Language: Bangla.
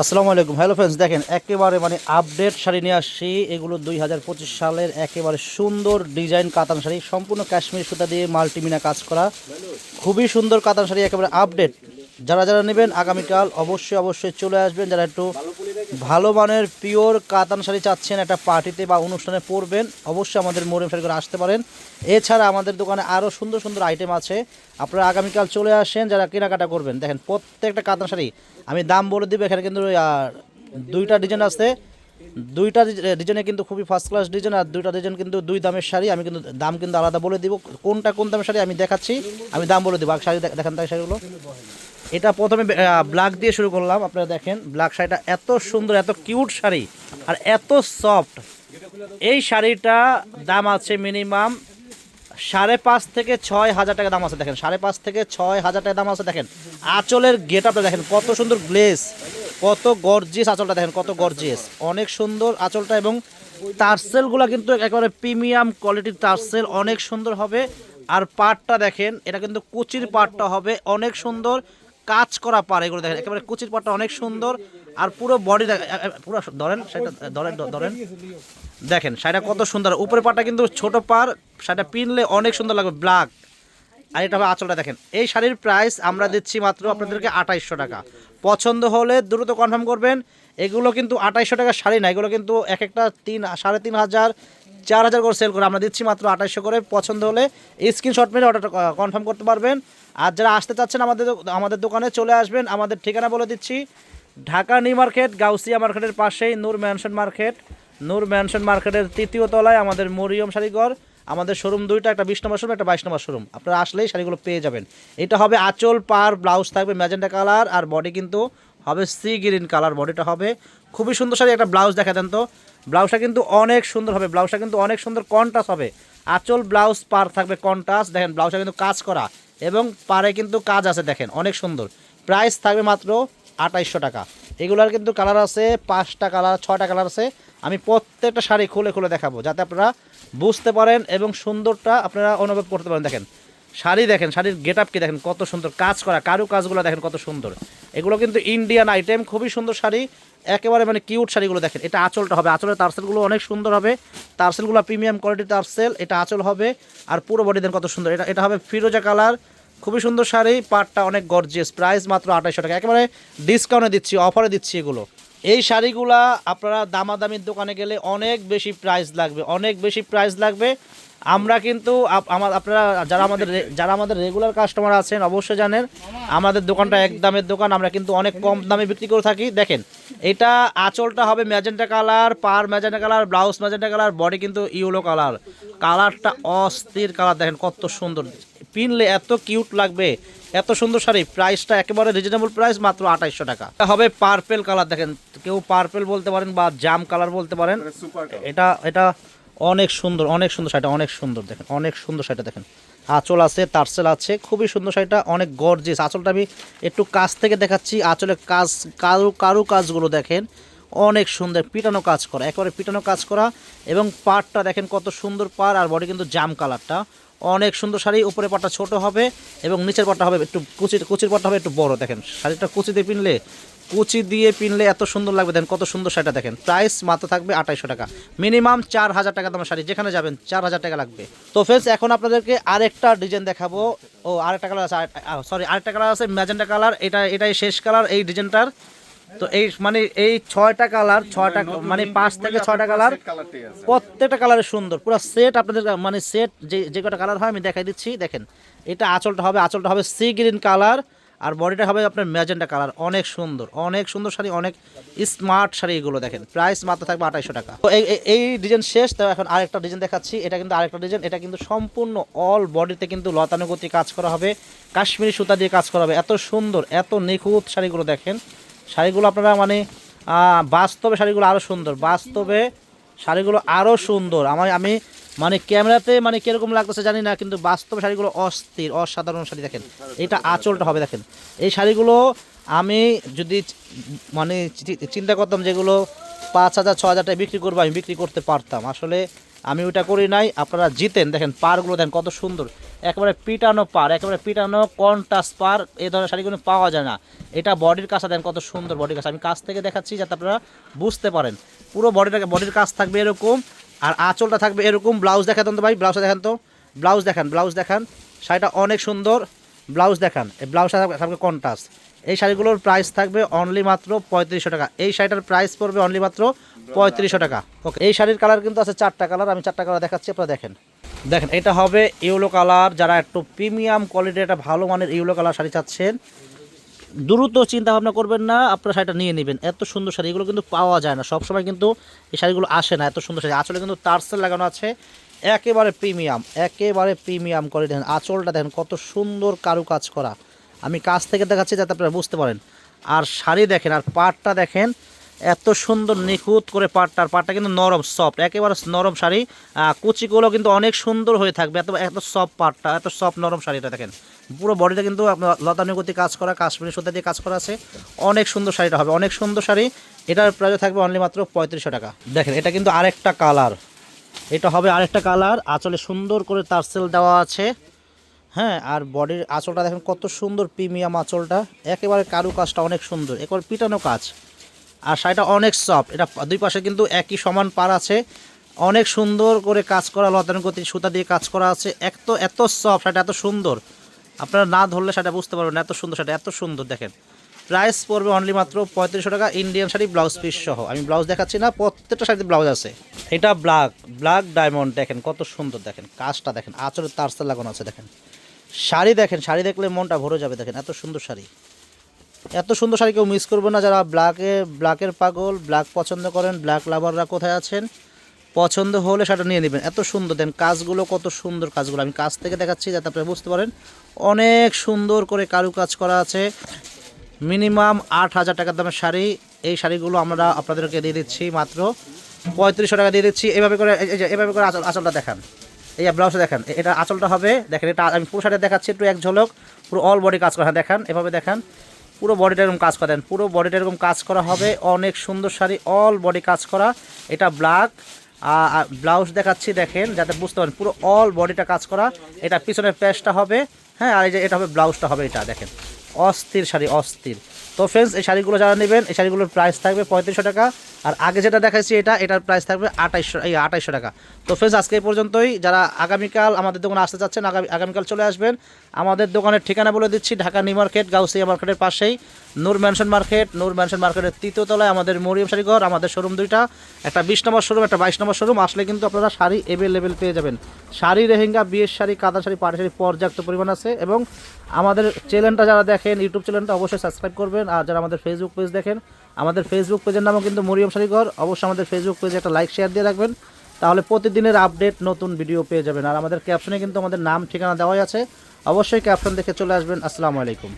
আসসালামু আলাইকুম। হ্যালো ফ্রেন্ডস দেখেন, একেবারে মানে আপডেট শাড়ি নিয়ে আসছি। এগুলো দুই হাজার পঁচিশ সালের একেবারে সুন্দর ডিজাইন কাতান শাড়ি। সম্পূর্ণ কাশ্মীরি সুতা দিয়ে মাল্টিমিনা কাজ করা। খুবই সুন্দর কাতান শাড়ি, একেবারে আপডেট যারা যারা নেবেন আগামীকাল অবশ্যই অবশ্যই চলে আসবেন। যারা একটু ভালো মানের পিওর কাতান শাড়ি চাচ্ছেন, একটা পার্টিতে বা অনুষ্ঠানে পরবেন, অবশ্যই আমাদের মরিম শাড়ি করে আসতে পারেন। এছাড়া আমাদের দোকানে আরও সুন্দর সুন্দর আইটেম আছে। আপনারা আগামীকাল চলে আসেন, যারা কেনাকাটা করবেন। দেখেন, প্রত্যেকটা কাতান শাড়ি আমি দাম বলে দিব, এখানে কিন্তু দুইটা ডিজাইন আছে। দুইটা ডিজাইনে কিন্তু খুবই ফার্স্ট ক্লাস ডিজাইন আর দুইটা ডিজাইন কিন্তু দুই দামের শাড়ি। আমি কিন্তু দাম কিন্তু আলাদা বলে দিব। কোনটা কোন দামের শাড়ি আমি দেখাচ্ছি, আমি দাম বলে দিব। শাড়ি দেখ- দেখান তাই শাড়িগুলো। এটা প্রথমে ব্ল্যাক দিয়ে শুরু করলাম, আপনারা দেখেন ব্ল্যাক শাড়িটা এত সুন্দর, এত কিউট শাড়ি, আর এত সফট এই শাড়িটা দাম আছে মিনিমাম সাড়ে পাঁচ থেকে ছয় হাজার টাকা দাম আছে, দেখেন। সাড়ে পাঁচ থেকে ছয় হাজার টাকা দাম আছে, দেখেন। আঁচলের গেট আপটা দেখেন, কত সুন্দর গ্লেস কত গর্জিয়াস আঁচলটা দেখেন, কত গর্জিয়াস অনেক সুন্দর আঁচলটা এবং তারসেলগুলো কিন্তু একেবারে প্রিমিয়াম কোয়ালিটির তারসেল অনেক সুন্দর হবে। আর পাটটা দেখেন, এটা কিন্তু কুচির পাটটা হবে, অনেক সুন্দর। কাজ করা পার, এগুলো দেখেন। একেবারে কুচির পাটটা অনেক সুন্দর, আর পুরো বডি পুরো ধরেন ধরেন ধরেন। দেখেন, শাড়িটা কত সুন্দর। উপরে পাটটা কিন্তু ছোট পার, শাড়িটা পিনলে অনেক সুন্দর লাগবে ব্ল্যাক আর এটা হবে আঁচলটা, দেখেন। এই শাড়ির প্রাইস আমরা দিচ্ছি মাত্র আপনাদেরকে আঠাইশশো টাকা। পছন্দ হলে দ্রুত কনফার্ম করবেন, এগুলো কিন্তু আঠাইশশো টাকার শাড়ি না, এগুলো কিন্তু এক একটা তিন, সাড়ে তিন হাজার চার হাজার করে সেল করে, আমরা দিচ্ছি মাত্র আঠাইশশো করে। পছন্দ হলে স্ক্রিনশট মেরে অর্ডারটা কনফার্ম করতে পারবেন। আর যারা আসতে চাচ্ছেন আমাদের আমাদের দোকানে চলে আসবেন। আমাদের ঠিকানা বলে দিচ্ছি, ঢাকা নিউ মার্কেট, গাউসিয়া মার্কেটের পাশেই Noor mansion market. Noor mansion মার্কেটের তৃতীয় তলায় আমাদের মরিয়ম শাড়িঘর, আমাদের শোরুম দুইটা, একটা বিশ নম্বর শোরুম একটা বাইশ নম্বর শোরুম আপনারা আসলেই শাড়িগুলো পেয়ে যাবেন। এটা হবে আঁচল পার ব্লাউজ থাকবে ম্যাজেন্টা কালার আর বডি কিন্তু হবে সি গ্রিন কালার বডিটা হবে। খুবই সুন্দর শাড়ি, একটা ব্লাউজ দেখা দেন তো। ব্লাউজটা কিন্তু অনেক সুন্দর হবে, ব্লাউজটা কিন্তু অনেক সুন্দর কন্ট্রাস্ট হবে। আঁচল ব্লাউজ পার থাকবে কন্ট্রাস্ট দেখেন ব্লাউজটা কিন্তু কাজ করা এবং পারে কিন্তু কাজ আছে, দেখেন অনেক সুন্দর। প্রাইস থাকবে মাত্র আঠাইশশো টাকা। এগুলার কিন্তু কালার আছে, পাঁচটা কালার ছয়টা কালার আছে। আমি প্রত্যেকটা শাড়ি খুলে খুলে দেখাবো, যাতে আপনারা বুঝতে পারেন এবং সুন্দরটা আপনারা অনুভব করতে পারেন। দেখেন, শাড়ি দেখেন, শাড়ির গেট আপ কি দেখেন, কত সুন্দর কাজ করা কারু কাজগুলো দেখেন কত সুন্দর। এগুলো কিন্তু ইন্ডিয়ান আইটেম খুবই সুন্দর শাড়ি। একেবারে মানে কিউট শাড়িগুলো দেখেন, এটা আঁচলটা হবে, আঁচলের তারসেলগুলো অনেক সুন্দর হবে, তারসেলগুলো প্রিমিয়াম কোয়ালিটির তারসেল, এটা আঁচল হবে, আর পুরো বডি দেন কত সুন্দর, এটা এটা হবে ফিরোজা কালার, খুবই সুন্দর শাড়ি, পাটটা অনেক গর্জিয়াস প্রাইস মাত্র আঠাইশশো টাকা, একেবারে ডিসকাউন্টে দিচ্ছি অফারে দিচ্ছি এগুলো। এই শাড়িগুলা আপনারা দামাদামির দোকানে গেলে অনেক বেশি প্রাইস লাগবে, অনেক বেশি প্রাইস লাগবে। আমরা কিন্তু আমার, আপনারা যারা আমাদের যারা আমাদের রেগুলার কাস্টমার আছেন অবশ্যই জানেন, আমাদের দোকানটা এক দামের দোকান, আমরা কিন্তু অনেক কম দামে বিক্রি করে থাকি। দেখেন, এটা আঁচলটা হবে ম্যাজেন্টা কালার পার magenta colour blouse magenta colour body কিন্তু ইউলো কালার কালারটা অস্থির কালার দেখেন কত সুন্দর। পিনলে এত কিউট লাগবে এত সুন্দর শাড়ি প্রাইসটা একেবারে রিজনেবল প্রাইস মাত্র আঠাইশশো টাকা। হবে পার্পেল কালার দেখেন কেউ পার্পেল বলতে পারেন বা জাম কালার বলতে পারেন। এটা এটা অনেক সুন্দর অনেক সুন্দর শাড়িটা অনেক সুন্দর দেখেন অনেক সুন্দর শাড়িটা দেখেন। আঁচল আছে তারসেল আছে খুবই সুন্দর শাড়িটা অনেক গর্জিয়াস আঁচলটা আমি একটু কাজ থেকে দেখাচ্ছি আঁচলের কাজ কারু কারু কাজগুলো দেখেন অনেক সুন্দর পিটানো কাজ করা একেবারে পিটানো কাজ করা এবং পাড়টা দেখেন কত সুন্দর পাড় আর বডি কিন্তু জাম কালারটা অনেক সুন্দর শাড়ি, উপরে পাটটা ছোট হবে এবং নিচের পাটটা হবে একটু কুচির কুচির পাটটা হবে একটু বড়। দেখেন, শাড়িটা কুচি দিয়ে পিনলে, কুচি দিয়ে পিনলে এত সুন্দর লাগবে। দেখেন, কত সুন্দর শাড়িটা দেখেন। প্রাইস মাত্র থাকবে আঠাইশশো টাকা। মিনিমাম চার হাজার টাকা দামের শাড়ি, যেখানে যাবেন চার হাজার টাকা লাগবে। তো ফ্রেন্ডস এখন আপনাদেরকে আরেকটা ডিজাইন দেখাবো। ও, আরেকটা কালার আছে সরি আরেকটা কালার আছে ম্যাজেন্টা কালার এটা, এটাই শেষ কালার এই ডিজাইনটার তো এই মানে এই ছয়টা কালার ছয়টা মানে পাঁচ থেকে ছয়টা কালার প্রত্যেকটা কালারে সুন্দর। পুরো সেট আপনাদের মানে সেট যে যে কটা কালার হয় আমি দেখাই দিচ্ছি দেখেন। এটা আঁচলটা হবে আঁচলটা হবে সি গ্রিন কালার আর বডিটা হবে আপনার ম্যাজেন্টা কালার অনেক সুন্দর অনেক সুন্দর শাড়ি অনেক স্মার্ট শাড়ি এগুলো দেখেন। প্রাইস মাত্র থাকবে আঠাইশো টাকা। তো এই ডিজাইন শেষ তো এখন আরেকটা ডিজাইন দেখাচ্ছি। এটা কিন্তু আরেকটা ডিজাইন এটা কিন্তু সম্পূর্ণ অল বডিতে কিন্তু লতানুগতি কাজ করা হবে। কাশ্মীরি সুতা দিয়ে কাজ করা হবে। এত সুন্দর এত নিখুঁত শাড়িগুলো দেখেন। শাড়িগুলো আপনারা মানে বাস্তবে শাড়িগুলো আরও সুন্দর, বাস্তবে শাড়িগুলো আরও সুন্দর। আমার, আমি মানে ক্যামেরাতে মানে কীরকম লাগতেছে জানি না, কিন্তু বাস্তবে শাড়িগুলো অস্থির, অসাধারণ শাড়ি দেখেন। এটা আঁচলটা হবে দেখেন। এই শাড়িগুলো আমি যদি মানে চিন্তা করতাম যেগুলো পাঁচ হাজার, ছ হাজার টাকা বিক্রি করব, আমি বিক্রি করতে পারতাম। আসলে আমি ওইটা করি নাই, আপনারা জিতেন। দেখেন, পারগুলো দেখেন কত সুন্দর। একেবারে পিটানো পার, একেবারে পিটানো কন্টাস পার এই ধরনের শাড়িগুলো পাওয়া যায় না। এটা বডির কাছে দেন কত সুন্দর বডির কাছে আমি কাছ থেকে দেখাচ্ছি যাতে আপনারা বুঝতে পারেন। পুরো বডিটাকে বডির কাজ থাকবে এরকম, আর আঁচলটা থাকবে এরকম। ব্লাউজ দেখাতেন তো ভাই ব্লাউজটা দেখান তো। ব্লাউজ দেখান ব্লাউজ দেখান। শাড়িটা অনেক সুন্দর। ব্লাউজ দেখান, এই ব্লাউজটা থাকবে- থাকবে কন্টাস। এই শাড়িগুলোর প্রাইস থাকবে অনলি মাত্র পঁয়ত্রিশশো টাকা। এই শাড়িটার প্রাইস পড়বে অনলি মাত্র পঁয়ত্রিশশো টাকা। ওকে এই শাড়ির কালার কিন্তু আছে চারটা কালার আমি চারটা কালার দেখাচ্ছি, আপনারা দেখেন। দেখেন, এটা হবে ইউলো কালার যারা একটু প্রিমিয়াম কোয়ালিটির একটা ভালো মানের ইউলো কালার শাড়ি চাচ্ছেন, দ্রুত চিন্তা ভাবনা করবেন না, আপনারা শাড়িটা নিয়ে নেবেন। এত সুন্দর শাড়ি, এগুলো কিন্তু পাওয়া যায় না। সবসময় কিন্তু এই শাড়িগুলো আসে না, এত সুন্দর শাড়ি। আঁচলে কিন্তু টার্সেল লাগানো আছে, একেবারে প্রিমিয়াম একেবারে প্রিমিয়াম করে দেখেন আঁচলটা দেখেন, কত সুন্দর কারুকাজ করা। আমি কাছ থেকে দেখাচ্ছি যাতে আপনারা বুঝতে পারেন। আর শাড়ি দেখেন, আর পাটটা দেখেন, এত সুন্দর নিখুঁত করে পাটটা, আর পাটটা কিন্তু নরম সফট একেবারে নরম শাড়ি। কুচিগুলো কিন্তু অনেক সুন্দর হয়ে থাকবে, এত এত সফট পাটটা, এত সফট নরম শাড়িটা দেখেন। পুরো বডিটা কিন্তু আপনার লতানুগতি কাজ করা, কাশ্মীরি সুতা দিয়ে কাজ করা আছে। অনেক সুন্দর শাড়িটা হবে, অনেক সুন্দর শাড়ি। এটার প্রাইস থাকবে অনলি মাত্র পঁয়ত্রিশশো টাকা। দেখেন, এটা কিন্তু আরেকটা কালার এটা হবে আরেকটা কালার আঁচলে সুন্দর করে তারসেল দেওয়া আছে। হ্যাঁ আর বডির আঁচলটা দেখেন কত সুন্দর প্রিমিয়াম আঁচলটা। একেবারে কারু কাজটা অনেক সুন্দর, একেবারে পিটানো কাজ। আর শাড়িটা অনেক সফট এটা দুই পাশে কিন্তু একই সমান পার আছে। অনেক সুন্দর করে কাজ করা লতানুগতি সুতা দিয়ে কাজ করা আছে। এত এত সফট শাড়িটা এত সুন্দর। আপনারা না ধরলে সেটা বুঝতে পারবেন এত সুন্দর শাড়ি এত সুন্দর দেখেন। প্রাইস পড়বে অনলি মাত্র পঁয়ত্রিশশো টাকা ইন্ডিয়ান শাড়ি ব্লাউজ পিস সহ। আমি ব্লাউজ দেখাচ্ছি না, প্রত্যেকটা শাড়িতে ব্লাউজ আছে। এটা ব্ল্যাক ব্ল্যাক ডায়মন্ড দেখেন কত সুন্দর দেখেন। কাজটা দেখেন, আঁচলের তারসেল লাগানো আছে, দেখেন। শাড়ি দেখেন, শাড়ি দেখলে মনটা ভরে যাবে, দেখেন, এত সুন্দর শাড়ি। এত সুন্দর শাড়ি কেউ মিস করবে না, যারা ব্ল্যাকে ব্ল্যাকের পাগল ব্ল্যাক পছন্দ করেন ব্ল্যাক লাভাররা কোথায় আছেন, পছন্দ হলে সেটা নিয়ে নেবেন। এত সুন্দর দেন কাজগুলো কত সুন্দর কাজগুলো। আমি কাজ থেকে দেখাচ্ছি যাতে আপনারা বুঝতে পারেন, অনেক সুন্দর করে কারু কাজ করা আছে। মিনিমাম আট হাজার টাকার দামের শাড়ি। এই শাড়িগুলো আমরা আপনাদেরকে দিয়ে দিচ্ছি মাত্র পঁয়ত্রিশশো টাকা দিয়ে দিচ্ছি। এভাবে করে এভাবে করে আচল, আচলটা দেখান। এই ব্লাউজটা দেখেন এটা আঁচলটা হবে, দেখেন, এটা আমি পুরো শাড়িটা দেখাচ্ছি, একটু এক ঝলক, পুরো অল বডি কাজ করা দেখেন, এভাবে দেখেন, পুরো বডিটা এরকম কাজ করেন পুরো বডিটা এরকম কাজ করা হবে, অনেক সুন্দর শাড়ি অল বডি কাজ করা, এটা ব্ল্যাক ব্লাউজ দেখাচ্ছি, দেখেন, যাতে বুঝতে পারেন, পুরো অল বডিটা কাজ করা, এটা পিছনের প্যাচটা হবে হ্যাঁ আর এই যে এটা হবে ব্লাউজটা হবে, এটা দেখেন। অস্থির শাড়ি, অস্থির। তো ফ্রেন্ডস এই শাড়িগুলো যারা নেবেন, এই শাড়িগুলোর প্রাইস থাকবে পঁয়ত্রিশশো টাকা। আর আগে যেটা দেখাইছি এটা, এটার প্রাইস থাকবে আঠাইশশো, এই আঠাইশশো টাকা। তো ফ্রেন্ডস আজকে এই পর্যন্তই। যারা আগামীকাল আমাদের দোকানে আসতে চাচ্ছেন, আগামী আগামীকাল চলে আসবেন, আমাদের দোকানের ঠিকানা বলে দিচ্ছি, ঢাকা নিউ মার্কেট, গাউসিয়া মার্কেটের পাশেই। Noor mansion market, Noor mansion মার্কেটের তৃতীয় তলায় আমাদের মরিয়ম শাড়িঘর আমাদের শোরুম দুইটা। একটা বিশ নম্বর শোরুম একটা বাইশ নম্বর শোরুম আসলে কিন্তু আপনারা শাড়ি এভেলেবেল পেয়ে যাবেন। শাড়ি রেহেঙ্গা বিয়ের শাড়ি কাদা শাড়ি পাড়ি শাড়ি পর্যাপ্ত পরিমাণ আছে এবং আমাদের চ্যানেলটা যারা দেখেন ইউটিউব চ্যানেলটা অবশ্যই সাবস্ক্রাইব করবেন। আর যারা আমাদের ফেসবুক পেজ দেখেন, আমাদের ফেসবুক পেজের নামও কিন্তু মরিয়ম শাড়িঘর অবশ্যই আমাদের ফেসবুক পেজে একটা লাইক শেয়ার দিয়ে রাখবেন। তাহলে প্রতিদিনের আপডেট নতুন ভিডিও পেয়ে যাবেন। আর আমাদের ক্যাপশনে কিন্তু আমাদের নাম, ঠিকানা দেওয়াই আছে। অবশ্যই ক্যাপশন দেখে চলে আসবেন। আসসালামু আলাইকুম।